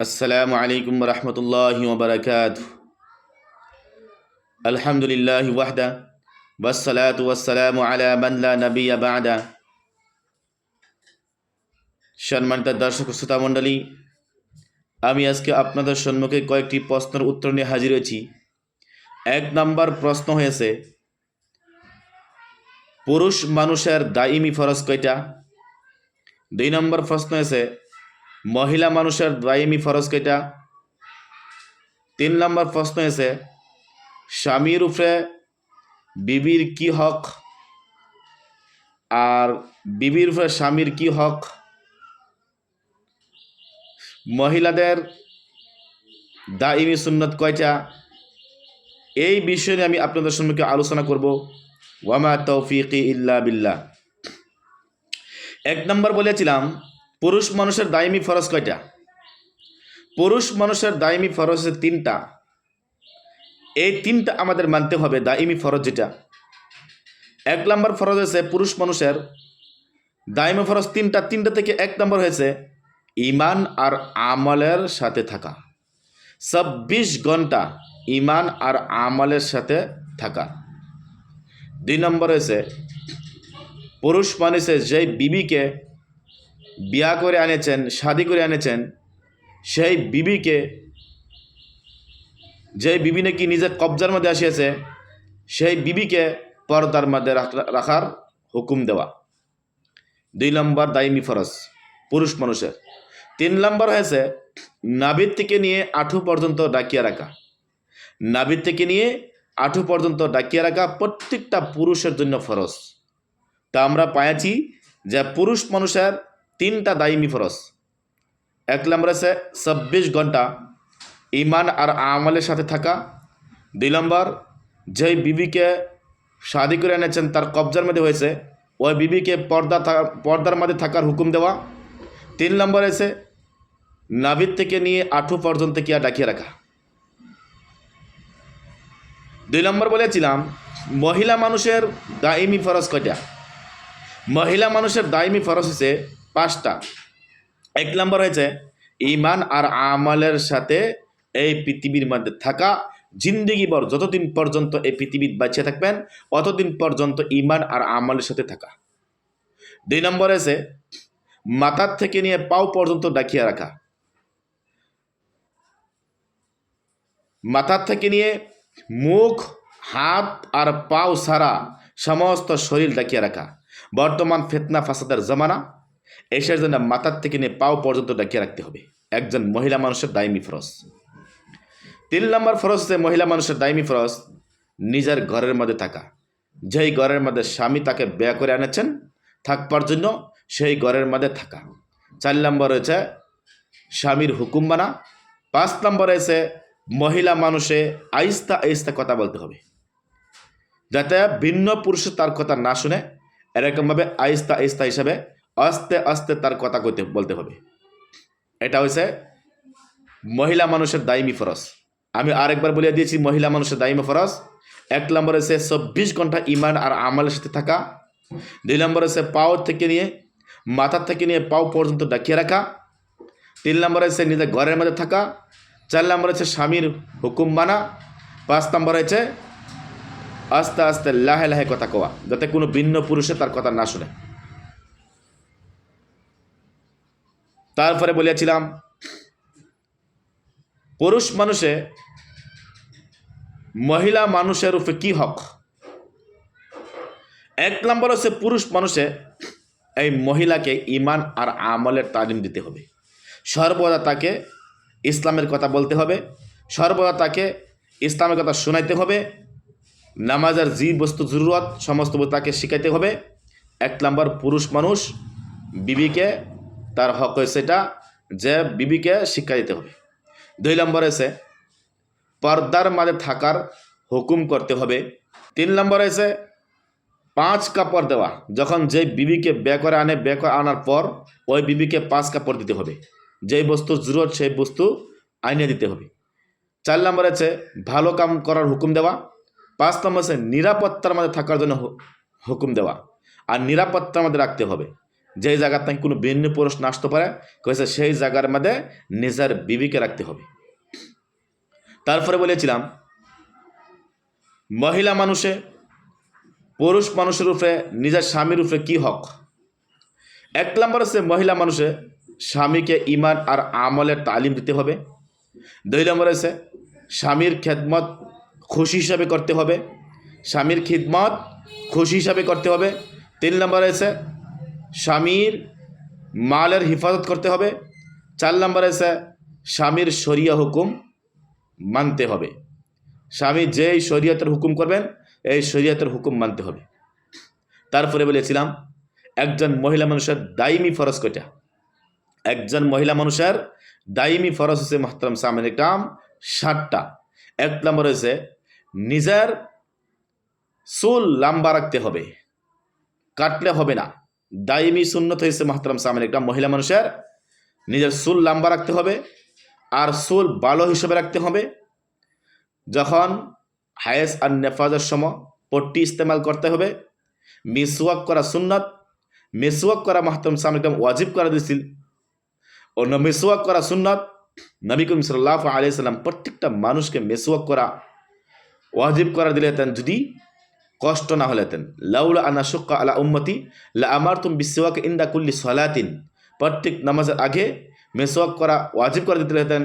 السلام عليكم ورحمة الله وبركاته الحمد لله وحده والصلاة والسلام على من لا نبي بعده সম্মানিত দর্শক শ্রোতা মণ্ডলী আমি আজকে আপনাদের সম্মুখে কয়েকটি প্রশ্নের উত্তর নিয়ে হাজির হয়েছি এক নম্বর প্রশ্ন হয়েছে পুরুষ মানুষের দাইমি ফরজ কয়টা দুই নম্বর প্রশ্ন হয়েছে মহিলা মানুষের দায়েমি ফরজ কয়টা তিন নম্বর প্রশ্ন হয়েছে স্বামীর উপরে বিবির কি হক? আর বিবির উপরে স্বামীর কি হক? মহিলাদের দাইমি সুন্নত কয়টা? এই বিষয় নিয়ে আমি আপনাদের সম্মুখে আলোচনা করব। ওয়ামা তৌফিকি ইল্লা বিল্লাহ। এক নম্বর বলেছিলাম পুরুষ মানুষের দায়মি ফরজ কয়টা? পুরুষ মানুষের দায়মি ফরজ তিনটা। এই তিনটা আমাদের মানতে হবে, দায়মি ফরজ যেটা। এক নম্বর ফরজ হয়েছে পুরুষ মানুষের দায়মি ফরজ তিনটা তিনটা থেকে এক নম্বর হয়েছে ইমান আর আমলের সাথে থাকা। চব্বিশ ঘণ্টা ইমান আর আমলের সাথে থাকা। দুই নম্বর হয়েছে পুরুষ মানুষের যেই বিবিকে বিয়া করে আনেছেন, শাদি করে আনেছেন, সেই বিবিকে, যেই বিবি নাকি নিজের কবজার মধ্যে আসিয়াছে, সেই বিবিকে পর্দার মধ্যে রাখার হুকুম দেওয়া। দুই নম্বর দায়মি ফরজ, পুরুষ মানুষের। তিন নম্বর হয়েছে নাবিদ থেকে নিয়ে আঠু পর্যন্ত ডাকিয়া রাখা। নাবিদ থেকে নিয়ে আঠু পর্যন্ত ডাকিয়া রাখা প্রত্যেকটা পুরুষের জন্য ফরজ। তা আমরা পাইছি যে পুরুষ মানুষের তিনটা দায়মি ফরজ। এক নম্বর আছে চব্বিশ ঘণ্টা ইমান আর আমলের সাথে থাকা। দুই নম্বর, যেই বিবিকে শাদি করে এনেছেন তার কবজার মধ্যে হয়েছে, ওই বিবিকে পর্দা পর্দার মধ্যে থাকার হুকুম দেওয়া। তিন নম্বর আছে নাভিদ থেকে নিয়ে আঠু পর্যন্ত কিয়া ডাকিয়ে রাখা। দুই নম্বর বলেছিলাম, মহিলা মানুষের দাইমি ফরজ কয়টা? মহিলা মানুষের দাইমি ফরজ হচ্ছে পাঁচটা। এক নম্বর হয়েছে ইমান আর আমলের সাথে এই পৃথিবীর মধ্যে থাকা জিন্দিগিবর যতদিন পর্যন্ত এই পৃথিবীর বাঁচিয়ে থাকবেন, অতদিন পর্যন্ত ইমান আর আমলের সাথে থাকা। দুই নম্বর হয়েছে, মাথার থেকে নিয়ে পাও পর্যন্ত ডাকিয়ে রাখা। মাথার থেকে নিয়ে মুখ, হাত আর পাও সারা সমস্ত শরীর ডাকিয়ে রাখা। বর্তমান ফেতনা, ফাসাদের জমানা। এসের জন্য মাথার থেকে নিয়ে পাও পর্যন্ত ডাকিয়ে রাখতে হবে। একজন মহিলা মানুষের দায়মি ফরজ। তিন নম্বর ফরজ হচ্ছে মহিলা মানুষের দায়মি ফরজ, নিজের ঘরের মধ্যে থাকা। যেই ঘরের মধ্যে স্বামী তাকে ব্যয় করে আনেছেন থাকবার জন্য সেই ঘরের মধ্যে থাকা। চার নম্বর রয়েছে স্বামীর হুকুম মানা। পাঁচ নম্বর রয়েছে মহিলা মানুষে আইস্তা আইস্তা কথা বলতে হবে। যাতে ভিন্ন পুরুষ তার কথা না শুনে, এরকমভাবে আইস্তা আইস্তা হিসাবে আস্তে আস্তে তার কথা কইতে, বলতে হবে। এটা হয়েছে মহিলা মানুষের দায়মি ফরজ। আমি আরেকবার বলে দিয়েছি, মহিলা মানুষের দায়মি ফরজ। এক নম্বর হচ্ছে চব্বিশ ঘণ্টা ইমান আর আমলের সাথে থাকা। দুই নম্বর হচ্ছে পাও থেকে নিয়ে মাথার থেকে নিয়ে পাও পর্যন্ত ডাকিয়ে রাখা। তিন নম্বর হচ্ছে নিজের ঘরের মধ্যে থাকা। চার নম্বর হচ্ছে স্বামীর হুকুম মানা। পাঁচ নম্বর হচ্ছে আস্তে আস্তে লাহে লাহে কথা কোয়া যাতে কোনো ভিন্ন পুরুষে তার কথা না শুনে। তারপরে বলিয়াছিলাম, পুরুষ মানুষে মহিলা মানুষের উপরে কি হক? এক নম্বর হচ্ছে পুরুষ মানুষে এই মহিলাকে ইমান আর আমলের তালিম দিতে হবে। সর্বদা তাকে ইসলামের কথা বলতে হবে, সর্বদা তাকে ইসলামের কথা শোনাইতে হবে, নামাজের যে বস্তু জরুরত, সমস্ত তাকে শিখাইতে হবে। এক নম্বর পুরুষ মানুষ বিবিকে তার হক হয়েছে এটা যে বিবিকে শিক্ষা দিতে হবে। দুই নম্বর হয়েছে পর্দার মাঝে থাকার হুকুম করতে হবে। তিন নম্বর হয়েছে পাঁচ কাপড় দেওয়া। যখন যে বিবিকে বে করে আনে বে করে আনার পর ওই বিবিকে পাঁচ কাপড় দিতে হবে। যেই বস্তু জরুরত, সেই বস্তু আইনে দিতে হবে। চার নম্বর আছে ভালো কাম করার হুকুম দেওয়া। পাঁচ নম্বর আছে নিরাপত্তার মধ্যে থাকার জন্য হুকুম দেওয়া। আর নিরাপত্তার মধ্যে রাখতে হবে। যেই জায়গার থেকে কোনো ভিন্ন পুরুষ না আসতে পারে কয়েছে সেই জায়গার মধ্যে নিজের বিবিকে রাখতে হবে। তারপরে বলেছিলাম, মহিলা মানুষে, পুরুষ মানুষের উপরে নিজের স্বামীর উপরে কি হক? এক নম্বর হচ্ছে মহিলা মানুষে স্বামীকে ইমান আর আমলের তালিম দিতে হবে। দুই নম্বর হচ্ছে স্বামীর খেদমত খুশি হিসাবে করতে হবে। স্বামীর খিদমত খুশি হিসাবে করতে হবে। তিন নম্বর হচ্ছে স্বামীর মালের হিফাজত করতে হবে। চার নম্বর হচ্ছে স্বামীর শরিয়া হুকুম মানতে হবে। স্বামী যেই শরীয়তের হুকুম করবেন, এই শরীয়তের হুকুম মানতে হবে। তারপরে বলেছিলাম, একজন মহিলা মানুষের দাইমি ফরজ কয়টা? একজন মহিলা মানুষের দাইমি ফরজ হচ্ছে মাহতারাম সামিন কাম ষাটটা এক নম্বর হয়েছে নিজের চুল লাম্বা রাখতে হবে, কাটলে হবে না। দাইমি সুন্নত হয়েছে মাহতারাম সামিন একটা মহিলা মানুষের। নিজের চুল লাম্বা রাখতে হবে আর চুল বালো হিসেবে রাখতে হবে। যখন হায়েস আর নেফাজের সময় পট্টি ইস্তেমাল করতে হবে, মিসওয়াক করা সুন্নত, মিসওয়াক করা মাহতাম সামনে ওয়াজিব করা দিয়েছিল ও মিসওয়াক করা সুন্নত, নবী সাল্লাহ আলিয়া সাল্লাম প্রত্যেকটা মানুষকে মেসওয়াক করা ওয়াজিব করা দিলেতেন যদি কষ্ট না হলেতেন লাউলা আনা শুক্কা আলা উম্মতি, লা আমার তুম বিশ্বক ইন্দা কুল্লি সলাতিন। প্রত্যেক নামাজের আগে মেসওয়াক করা ওয়াজিব করে দিতে হতেন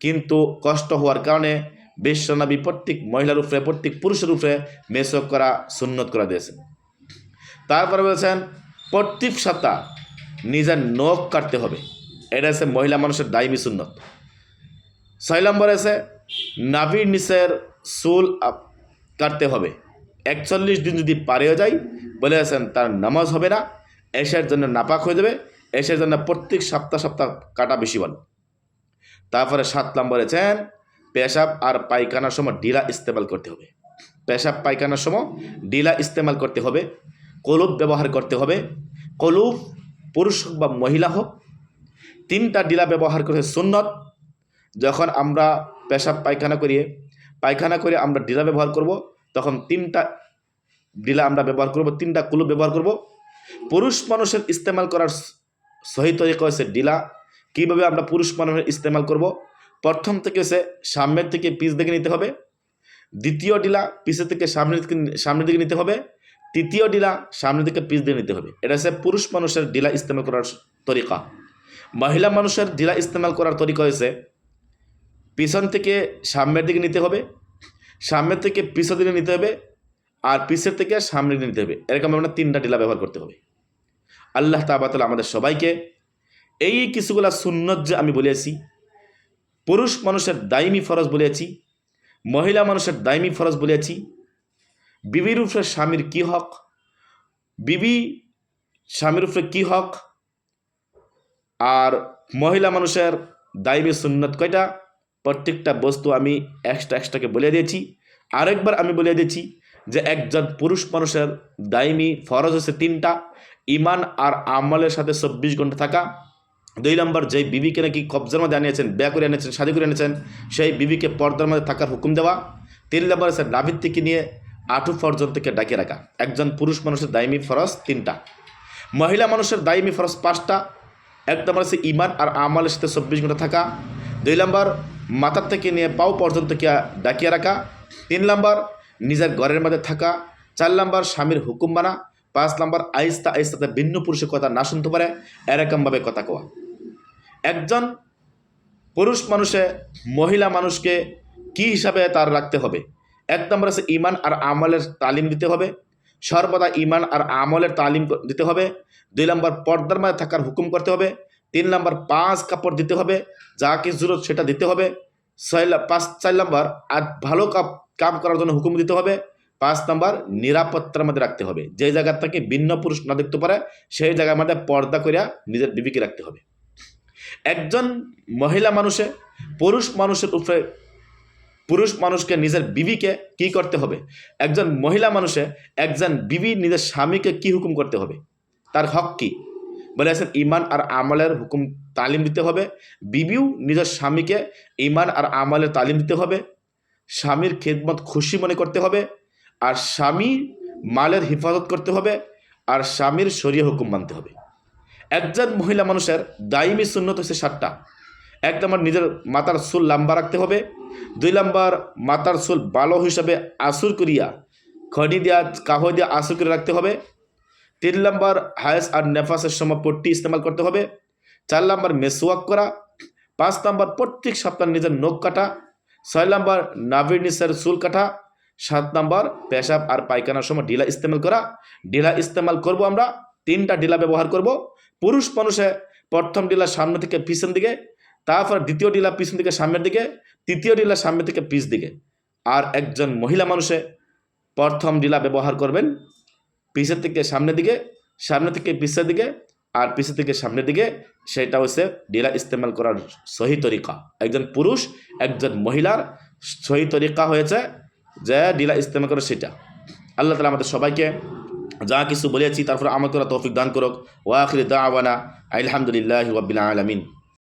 কিন্তু কষ্ট হওয়ার কারণে বিশ্বনবী প্রত্যেক মহিলার উপরে, প্রত্যেক পুরুষের উপরে মেসওয়াক করা সুন্নত করা দিয়েছেন। তারপরে বলেছেন, প্রত্যেক সপ্তাহ নিজের নখ কাটতে হবে। এটা হচ্ছে মহিলা মানুষের দায়মি সুন্নত। ছয় নম্বর আছে, নাভির নিচের চুল কাটতে হবে। একচল্লিশ দিন যদি পারেও যায়, বলে আছেন তার নামাজ হবে না এসের জন্য নাপাক হয়ে যাবে এসের জন্য প্রত্যেক সপ্তাহ সপ্তাহ কাটা বেশি ভালো তারপরে সাত নম্বর আছেন, পেশাব আর পায়খানার সময় ডিলা ইস্তেমাল করতে হবে। পেশাব, পায়খানার সময় ডিলা ইস্তেমাল করতে হবে, কলুপ ব্যবহার করতে হবে, কলুপ পুরুষ হোক বা মহিলা হোক, তিনটা ডিলা ব্যবহার করে সুন্নত, যখন আমরা পেশাব, পায়খানা করিয়ে, পায়খানা করে আমরা ডিলা ব্যবহার করব তখন তিনটা ডিলা আমরা ব্যবহার করব, তিনটা কুলুপ ব্যবহার করব। পুরুষ মানুষের ইস্তেমাল করার স- সহি তরিকা হচ্ছে ডিলা। কীভাবে আমরা পুরুষ মানুষের ইস্তেমাল করব? প্রথম থেকে হচ্ছে সামনের থেকে পিছ দিকে নিতে হবে। দ্বিতীয় ডিলা পিছের থেকে সামনের দিকে সামনের দিকে নিতে হবে। তৃতীয় ডিলা সামনের দিকে পিছ দিয়ে নিতে হবে। এটা হচ্ছে পুরুষ মানুষের ডিলা ইস্তেমাল করার তরিকা। মহিলা মানুষের ডিলা ইস্তেমাল করার তরিকা হয়েছে পিছন থেকে সামনের দিকে নিতে হবে। সামনের থেকে পিছন দিকে নিতে হবে আর পিছের থেকে সামনে নিতে হবে। এরকম আমরা তিনটা টিলা ব্যবহার করতে হবে। আল্লাহ তাবাতাল আমাদের সবাইকে এই কিছুগুলা সুন্নত যে আমি বলেছি, পুরুষ মানুষের দায়মি ফরজ বলেছি, মহিলা মানুষের দায়মি ফরজ বলেছি বিবির উপরে স্বামীর কী হক, বিবি স্বামীর উপরে কী হক, আর মহিলা মানুষের দায়মি সুন্নত কয়টা প্রত্যেকটা বস্তু আমি এক্সট্রা এক্সট্রাকে বলে দিয়েছি। আরেকবার আমি বলে দিয়েছি যে একজন পুরুষ মানুষের দায়মি ফরজ হচ্ছে তিনটা ইমান আর আমলের সাথে চব্বিশ ঘণ্টা থাকা। দুই নম্বর, যেই বিবিকে নাকি কবজার মধ্যে আনিয়েছেন ব্যয় করে এনেছেন শাদি করে এনেছেন সেই বিবিকে পর্দার মধ্যে থাকার হুকুম দেওয়া। তিন নম্বর আছে নাভির থেকে নিয়ে আঠু পর্যন্তকে ডাকিয়ে রাখা। একজন পুরুষ মানুষের দায়মি ফরজ তিনটা। মহিলা মানুষের দায়মি ফরজ পাঁচটা। এক নম্বর আছে ইমান আর আমলের সাথে চব্বিশ ঘণ্টা থাকা। দুই নম্বর মাথার থেকে নিয়ে পাও পর্যন্ত কে ডাকিয়া রাখা, তিন নম্বর নিজের ঘরের মধ্যে থাকা, চার নম্বর স্বামীর হুকুম মানা, পাঁচ নম্বর আইস্তা আইস্তাতে ভিন্ন পুরুষের কথা না শুনতে পারে এরকমভাবে কথা কোয়া একজন পুরুষ মানুষে মহিলা মানুষকে কি হিসাবে তার রাখতে হবে? এক নম্বর আছে ইমান আর আমলের তালিম দিতে হবে, সর্বদা ইমান আর আমলের তালিম দিতে হবে, দুই নম্বর পর্দার মধ্যে থাকার হুকুম করতে হবে তিন নম্বর পাঁচ কাপড় দিতে হবে, যা কি জরুরত সেটা দিতে হবে। ছয় পাঁচ, চার নম্বর, আর ভালো কাম করার জন্য হুকুম দিতে হবে। পাঁচ নম্বর, নিরাপত্তার মধ্যে রাখতে হবে। যে জায়গা থেকে ভিন্ন পুরুষ না দেখতে পারে, সেই জায়গার মধ্যে পর্দা করিয়া নিজের বিবিকে রাখতে হবে। একজন মহিলা মানুষে, পুরুষ মানুষের উপরে পুরুষ মানুষকে নিজের বিবিকে কি করতে হবে? একজন মহিলা মানুষে, একজন বিবি নিজের স্বামীকে কি হুকুম করতে হবে? তার হক কি? বলে আছেন ইমান আর আমলের হুকুম তালিম দিতে হবে। বিবিও নিজের স্বামীকে ইমান আর আমলের তালিম দিতে হবে। স্বামীর খেদমত খুশি মনে করতে হবে। আর স্বামী মালের হেফাজত করতে হবে। আর স্বামীর শরীয় হুকুম মানতে হবে। একজন মহিলা মানুষের দাইমি সুন্নত হচ্ছে সাতটা। এক নম্বর, নিজের মাথার চুল লম্বা রাখতে হবে। দুই নম্বর মাথার চুল ভালো হিসাবে আসুর করিয়া খনি দিয়া, কাহ দিয়া আসুর করে রাখতে হবে। তিন নম্বর হায়েস আর নেফাসের সময় পট্টি ইস্তেমাল করতে হবে। চার নম্বর মেসওয়াক করা। পাঁচ নম্বর প্রত্যেক সপ্তাহ নিজের নখ কাটা। ছয় নম্বর নাভির নিচের চুল কাটা। সাত নম্বর পেশাব আর পায়খানার সময় ডিলা ইস্তেমাল করা। ডিলা ইস্তেমাল করব আমরা। তিনটা ডিলা ব্যবহার করব। পুরুষ মানুষে প্রথম ডিলা সামনে থেকে পিছন দিকে, তারপর দ্বিতীয় ডিলা পিছন দিকে সামনের দিকে, তৃতীয় ডিলা সামনে থেকে পিছ দিকে। আর একজন মহিলা মানুষে প্রথম ডিলা ব্যবহার করবেন পিছের থেকে সামনের দিকে সামনে থেকে পিছের দিকে আর পিছের থেকে সামনের দিকে, সেটা হচ্ছে ডিলা ইস্তেমাল করার সহি তরিকা। একজন পুরুষ, একজন মহিলার সহি তরিকা হয়েছে যে ডিলা ইস্তেমাল করে সেটা। আল্লাহ তালা আমাদের সবাইকে যা কিছু বলেছি, তারপর আমাকে তৌফিক দান করুক। ওয়াখির দাওয়ানা আলহামদুলিল্লাহ রবিল আলমিন।